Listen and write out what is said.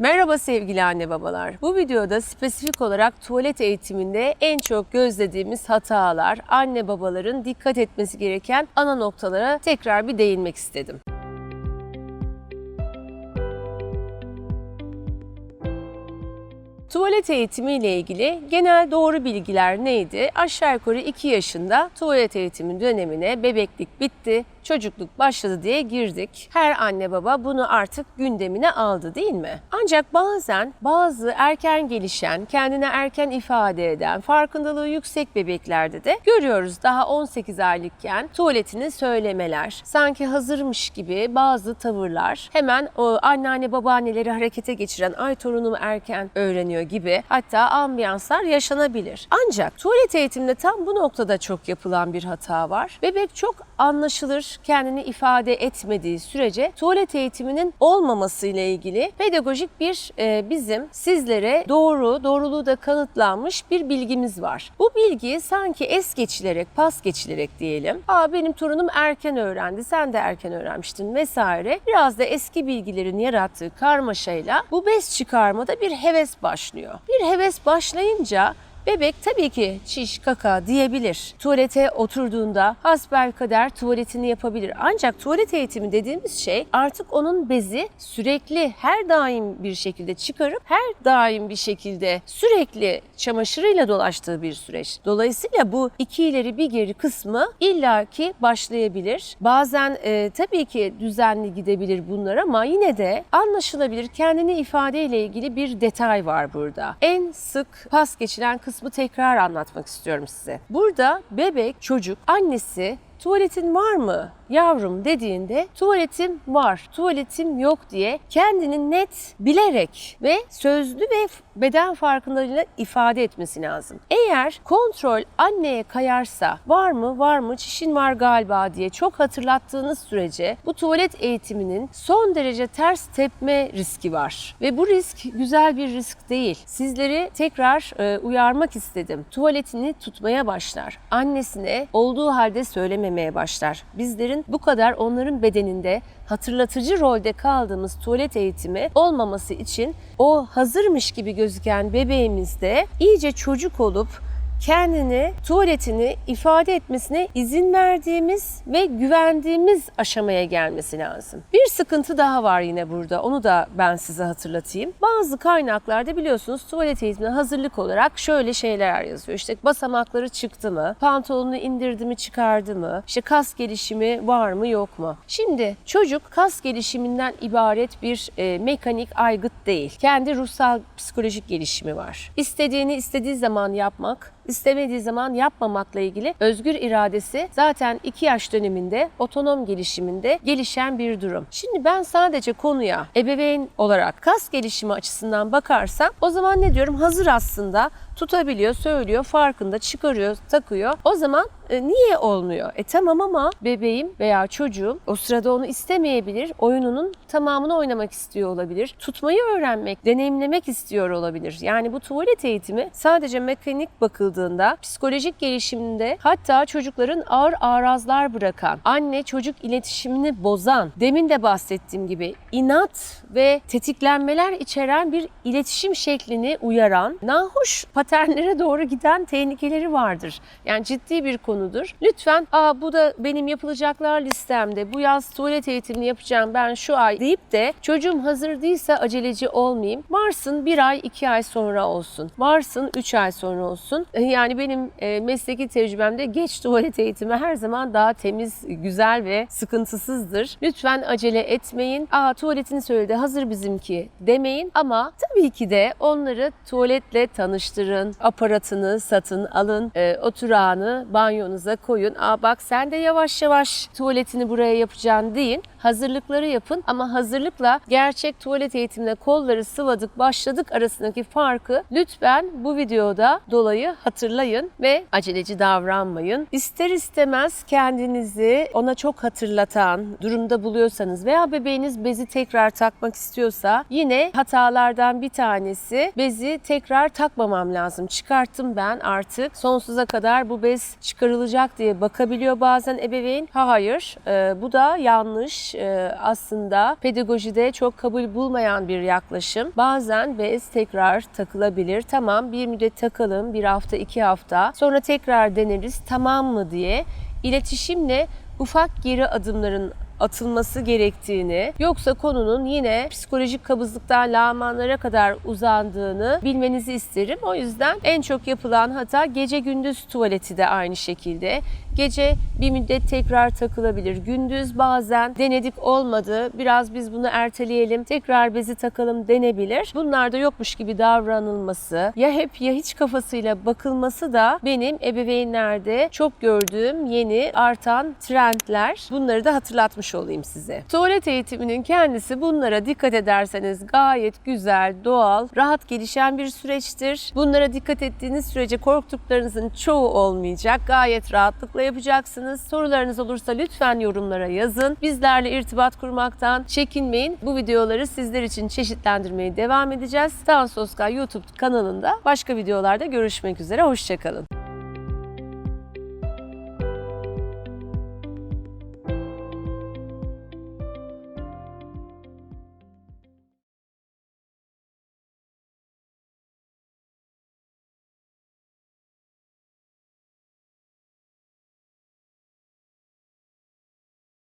Merhaba sevgili anne babalar. Bu videoda spesifik olarak tuvalet eğitiminde en çok gözlediğimiz hatalar, anne babaların dikkat etmesi gereken ana noktalara tekrar bir değinmek istedim. Tuvalet eğitimi ile ilgili genel doğru bilgiler neydi? Aşağı yukarı 2 yaşında tuvalet eğitimi dönemine bebeklik bitti, çocukluk başladı diye girdik. Her anne baba bunu artık gündemine aldı değil mi? Ancak bazen bazı erken gelişen, kendine erken ifade eden, farkındalığı yüksek bebeklerde de görüyoruz daha 18 aylıkken tuvaletini söylemeler, sanki hazırmış gibi bazı tavırlar, hemen o anneanne babaanneleri harekete geçiren ay torunum erken öğreniyor gibi hatta ambiyanslar yaşanabilir. Ancak tuvalet eğitiminde tam bu noktada çok yapılan bir hata var. Bebek çok anlaşılır, kendini ifade etmediği sürece tuvalet eğitiminin olmaması ile ilgili pedagojik bir e, bizim sizlere doğru, doğruluğu da kanıtlanmış bir bilgimiz var. Bu bilgi sanki es geçilerek, pas geçilerek diyelim. Aa benim torunum erken öğrendi, sen de erken öğrenmiştin vesaire. Biraz da eski bilgilerin yarattığı karmaşayla bu bez çıkarmada bir heves başlıyor. Bir heves başlayınca Bebek tabii ki çiş, kaka diyebilir. Tuvalete oturduğunda hasbelkader tuvaletini yapabilir. Ancak tuvalet eğitimi dediğimiz şey artık onun bezi sürekli her daim bir şekilde çıkarıp her daim bir şekilde sürekli çamaşırıyla dolaştığı bir süreç. Dolayısıyla bu iki ileri bir geri kısmı illaki başlayabilir. Bazen e, tabii ki düzenli gidebilir bunlar ama yine de anlaşılabilir kendini ifade ile ilgili bir detay var burada. En sık pas geçilen kısmı tekrar anlatmak istiyorum size. Burada bebek, çocuk, annesi tuvaletin var mı yavrum dediğinde tuvaletim var, tuvaletim yok diye kendini net bilerek ve sözlü ve beden farkındalığıyla ifade etmesi lazım. Eğer kontrol anneye kayarsa var mı var mı çişin var galiba diye çok hatırlattığınız sürece bu tuvalet eğitiminin son derece ters tepme riski var. Ve bu risk güzel bir risk değil. Sizleri tekrar e, uyarmak istedim. Tuvaletini tutmaya başlar. Annesine olduğu halde söylememeye başlar. Bizlerin bu kadar onların bedeninde hatırlatıcı rolde kaldığımız tuvalet eğitimi olmaması için o hazırmış gibi gözüken bebeğimizde iyice çocuk olup kendini, tuvaletini ifade etmesine izin verdiğimiz ve güvendiğimiz aşamaya gelmesi lazım. Bir sıkıntı daha var yine burada. Onu da ben size hatırlatayım. Bazı kaynaklarda biliyorsunuz tuvalet eğitimine hazırlık olarak şöyle şeyler yazıyor. İşte basamakları çıktı mı? Pantolonunu indirdi mi, çıkardı mı? İşte kas gelişimi var mı, yok mu? Şimdi çocuk kas gelişiminden ibaret bir e, mekanik aygıt değil. Kendi ruhsal psikolojik gelişimi var. İstediğini istediği zaman yapmak, istemediği zaman yapmamakla ilgili özgür iradesi zaten 2 yaş döneminde otonom gelişiminde gelişen bir durum. Şimdi ben sadece konuya ebeveyn olarak kas gelişimi açısından bakarsam o zaman ne diyorum? Hazır aslında tutabiliyor, söylüyor, farkında, çıkarıyor, takıyor. O zaman e, niye olmuyor? E tamam ama bebeğim veya çocuğum o sırada onu istemeyebilir. Oyununun tamamını oynamak istiyor olabilir. Tutmayı öğrenmek, deneyimlemek istiyor olabilir. Yani bu tuvalet eğitimi sadece mekanik bakıldığında psikolojik gelişiminde hatta çocukların ağır arazlar bırakan, anne çocuk iletişimini bozan, demin de bahsettiğim gibi inat ve tetiklenmeler içeren bir iletişim şeklini uyaran, nahoş paternlere doğru giden tehlikeleri vardır. Yani ciddi bir konudur. Lütfen Aa, bu da benim yapılacaklar listemde. Bu yaz tuvalet eğitimini yapacağım ben şu ay deyip de çocuğum hazır değilse aceleci olmayayım. Varsın bir ay iki ay sonra olsun. Varsın üç ay sonra olsun. Yani benim e, mesleki tecrübemde geç tuvalet eğitimi her zaman daha temiz, güzel ve sıkıntısızdır. Lütfen acele etmeyin. Aa tuvaletini söyledi hazır bizimki demeyin ama tabii ki de onları tuvaletle tanıştırın. Aparatını satın alın. E, oturağını banyonuza koyun. Aa bak sen de yavaş yavaş tuvaletini buraya yapacaksın deyin. Hazırlıkları yapın ama hazırlıkla gerçek tuvalet eğitimine kolları sıvadık başladık arasındaki farkı lütfen bu videoda dolayı hatırlayın ve aceleci davranmayın. İster istemez kendinizi ona çok hatırlatan durumda buluyorsanız veya bebeğiniz bezi tekrar takmak istiyorsa yine hatalardan bir tanesi bezi tekrar takmamam lazım. Çıkarttım ben artık sonsuza kadar bu bez çıkarılacak diye bakabiliyor bazen ebeveyn. Hayır e, bu da yanlış e, aslında pedagojide çok kabul bulmayan bir yaklaşım. Bazen bez tekrar takılabilir. Tamam bir müddet takalım bir hafta iki hafta sonra tekrar deneriz tamam mı diye iletişimle ufak geri adımların atılması gerektiğini yoksa konunun yine psikolojik kabızlıktan lağmanlara kadar uzandığını bilmenizi isterim. O yüzden en çok yapılan hata gece gündüz tuvaleti de aynı şekilde. Gece bir müddet tekrar takılabilir. Gündüz bazen denedik olmadı. Biraz biz bunu erteleyelim. Tekrar bezi takalım denebilir. Bunlarda yokmuş gibi davranılması ya hep ya hiç kafasıyla bakılması da benim ebeveynlerde çok gördüğüm yeni artan trendler. Bunları da hatırlatmış olayım size. Tuvalet eğitiminin kendisi bunlara dikkat ederseniz gayet güzel, doğal, rahat gelişen bir süreçtir. Bunlara dikkat ettiğiniz sürece korktuklarınızın çoğu olmayacak. Gayet rahatlıkla yapacaksınız. Sorularınız olursa lütfen yorumlara yazın. Bizlerle irtibat kurmaktan çekinmeyin. Bu videoları sizler için çeşitlendirmeye devam edeceğiz. Tan Soska YouTube kanalında başka videolarda görüşmek üzere. Hoşçakalın.